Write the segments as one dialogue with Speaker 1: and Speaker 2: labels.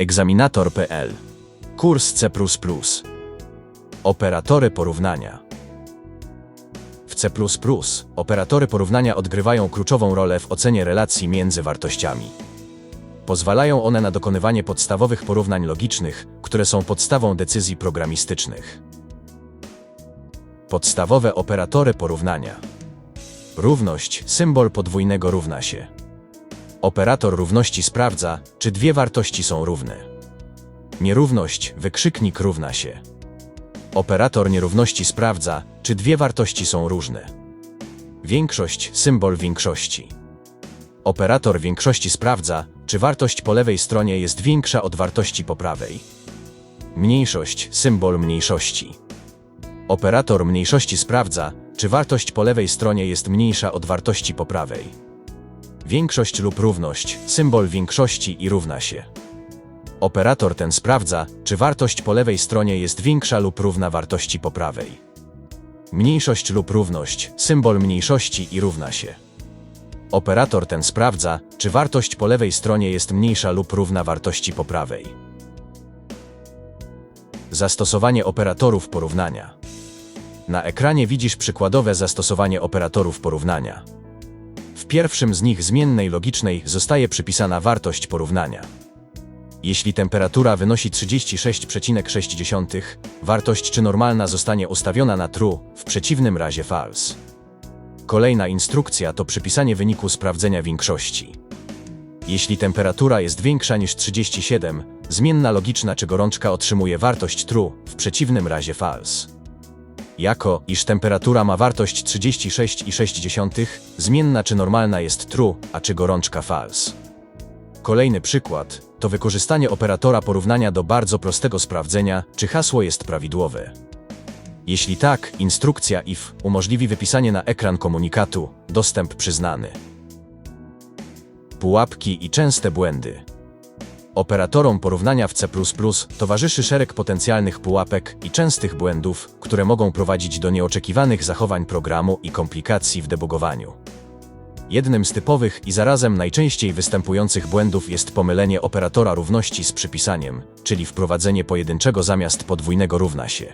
Speaker 1: Egzaminator.pl Kurs C. Operatory porównania. W C operatory porównania odgrywają kluczową rolę w ocenie relacji między wartościami. Pozwalają one na dokonywanie podstawowych porównań logicznych, które są podstawą decyzji programistycznych. Podstawowe operatory porównania. Równość, symbol podwójnego równa się. Operator równości sprawdza, czy dwie wartości są równe. Nierówność, wykrzyknik równa się. Operator nierówności sprawdza, czy dwie wartości są różne. Większość, symbol większości. Operator większości sprawdza, czy wartość po lewej stronie jest większa od wartości po prawej. Mniejszość, symbol mniejszości. Operator mniejszości sprawdza, czy wartość po lewej stronie jest mniejsza od wartości po prawej. Większość lub równość, symbol większości i równa się. Operator ten sprawdza, czy wartość po lewej stronie jest większa lub równa wartości po prawej. Mniejszość lub równość, symbol mniejszości i równa się. Operator ten sprawdza, czy wartość po lewej stronie jest mniejsza lub równa wartości po prawej. Zastosowanie operatorów porównania. Na ekranie widzisz przykładowe zastosowanie operatorów porównania. Pierwszym z nich zmiennej logicznej zostaje przypisana wartość porównania. Jeśli temperatura wynosi 36,6, wartość czy normalna zostanie ustawiona na true, w przeciwnym razie false. Kolejna instrukcja to przypisanie wyniku sprawdzenia większości. Jeśli temperatura jest większa niż 37, zmienna logiczna czy gorączka otrzymuje wartość true, w przeciwnym razie false. Jako, iż temperatura ma wartość 36,6, zmienna czy normalna jest true, a czy gorączka false. Kolejny przykład to wykorzystanie operatora porównania do bardzo prostego sprawdzenia, czy hasło jest prawidłowe. Jeśli tak, instrukcja if umożliwi wypisanie na ekran komunikatu dostęp przyznany. Pułapki i częste błędy. Operatorom porównania w C towarzyszy szereg potencjalnych pułapek i częstych błędów, które mogą prowadzić do nieoczekiwanych zachowań programu i komplikacji w debugowaniu. Jednym z typowych i zarazem najczęściej występujących błędów jest pomylenie operatora równości z przypisaniem, czyli wprowadzenie pojedynczego zamiast podwójnego równa się.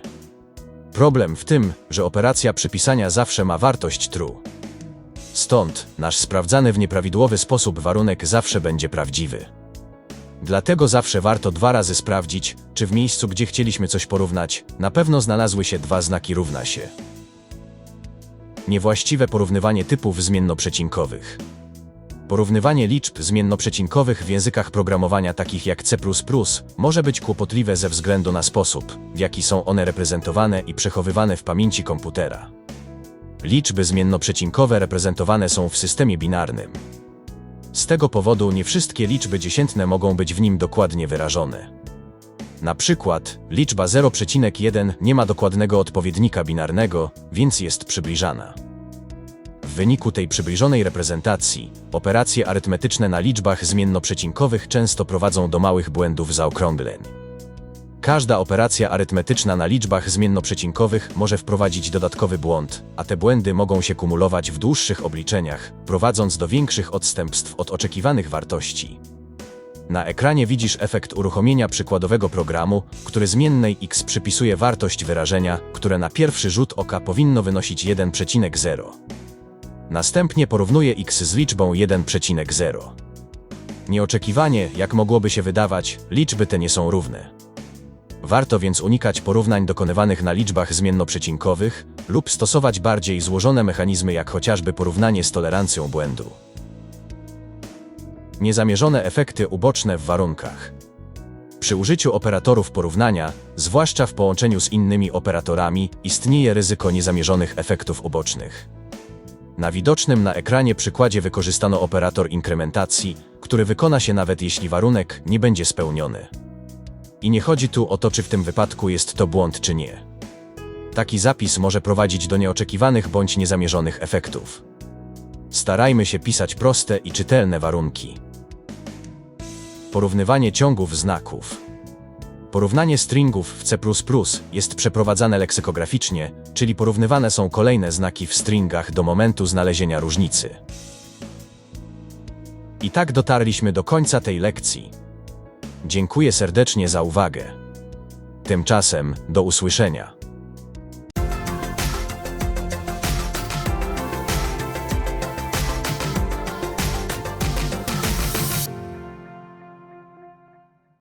Speaker 1: Problem w tym, że operacja przypisania zawsze ma wartość true. Stąd nasz sprawdzany w nieprawidłowy sposób warunek zawsze będzie prawdziwy. Dlatego zawsze warto dwa razy sprawdzić, czy w miejscu, gdzie chcieliśmy coś porównać, na pewno znalazły się dwa znaki równa się. Niewłaściwe porównywanie typów zmiennoprzecinkowych. Porównywanie liczb zmiennoprzecinkowych w językach programowania takich jak C++ może być kłopotliwe ze względu na sposób, w jaki są one reprezentowane i przechowywane w pamięci komputera. Liczby zmiennoprzecinkowe reprezentowane są w systemie binarnym. Z tego powodu nie wszystkie liczby dziesiętne mogą być w nim dokładnie wyrażone. Na przykład, liczba 0,1 nie ma dokładnego odpowiednika binarnego, więc jest przybliżana. W wyniku tej przybliżonej reprezentacji, operacje arytmetyczne na liczbach zmiennoprzecinkowych często prowadzą do małych błędów zaokrągleń. Każda operacja arytmetyczna na liczbach zmiennoprzecinkowych może wprowadzić dodatkowy błąd, a te błędy mogą się kumulować w dłuższych obliczeniach, prowadząc do większych odstępstw od oczekiwanych wartości. Na ekranie widzisz efekt uruchomienia przykładowego programu, który zmiennej x przypisuje wartość wyrażenia, które na pierwszy rzut oka powinno wynosić 1,0. Następnie porównuje x z liczbą 1,0. Nieoczekiwanie, jak mogłoby się wydawać, liczby te nie są równe. Warto więc unikać porównań dokonywanych na liczbach zmiennoprzecinkowych lub stosować bardziej złożone mechanizmy jak chociażby porównanie z tolerancją błędu. Niezamierzone efekty uboczne w warunkach. Przy użyciu operatorów porównania, zwłaszcza w połączeniu z innymi operatorami, istnieje ryzyko niezamierzonych efektów ubocznych. Na widocznym na ekranie przykładzie wykorzystano operator inkrementacji, który wykona się nawet jeśli warunek nie będzie spełniony. I nie chodzi tu o to, czy w tym wypadku jest to błąd, czy nie. Taki zapis może prowadzić do nieoczekiwanych bądź niezamierzonych efektów. Starajmy się pisać proste i czytelne warunki. Porównywanie ciągów znaków. Porównanie stringów w C jest przeprowadzane leksykograficznie, czyli porównywane są kolejne znaki w stringach do momentu znalezienia różnicy. I tak dotarliśmy do końca tej lekcji. Dziękuję serdecznie za uwagę. Tymczasem do usłyszenia.